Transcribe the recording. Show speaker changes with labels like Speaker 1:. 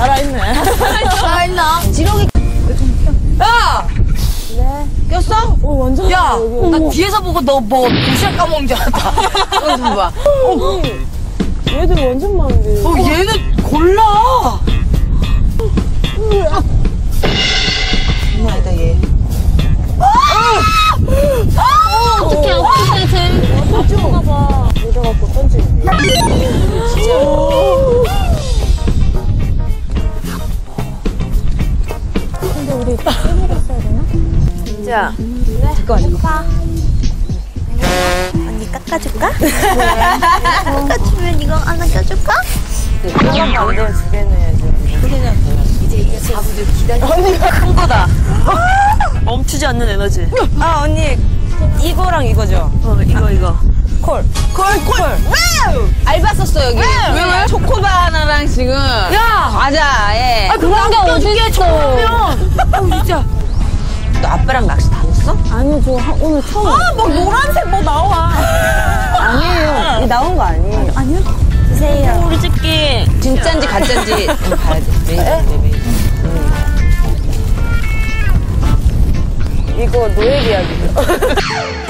Speaker 1: 살아있네.
Speaker 2: 살아있나? 지렁이. 야!
Speaker 1: 네.
Speaker 2: 꼈어?
Speaker 1: 어, 완전
Speaker 2: 야! 나 뒤에서 보고 너 뭐, 도시락 까먹은 줄 알았다. 이거 좀 봐.
Speaker 1: 언니, 얘들 완전 많은데.
Speaker 2: 어, 얘는 골라.
Speaker 1: 우리 빼먹었어야 되나?
Speaker 2: 자,
Speaker 3: 언니 깎아줄까? 깎아주면 이거 하나 껴줄까?
Speaker 1: 하나가 안 돼, 두 개는 해야지.
Speaker 2: 이제 이게 자부들 기다려.
Speaker 1: 언니가 큰 거다. 멈추지 않는 에너지. 아, 언니. 이거랑 이거죠? 어, 이거, 이거. 콜. 콜, 콜.
Speaker 2: 알바 썼어, 여기.
Speaker 1: 왜, 왜?
Speaker 2: 초코바나나랑 지금. 야! 과자, 예.
Speaker 3: 아 그런 게 어딨어?
Speaker 2: 어, 진짜. 너 아빠랑 낚시 다녔어?
Speaker 1: 아니 저 오늘 처음 아, 막 뭐 노란색 뭐 나와. 아니에요. 이게 나온 거 아니에요. 아니요?
Speaker 3: 드세요.
Speaker 1: 우리 집게.
Speaker 2: 진짜인지 가짜인지 좀 봐야지. 매일 매일. 이거 노예 이야기죠.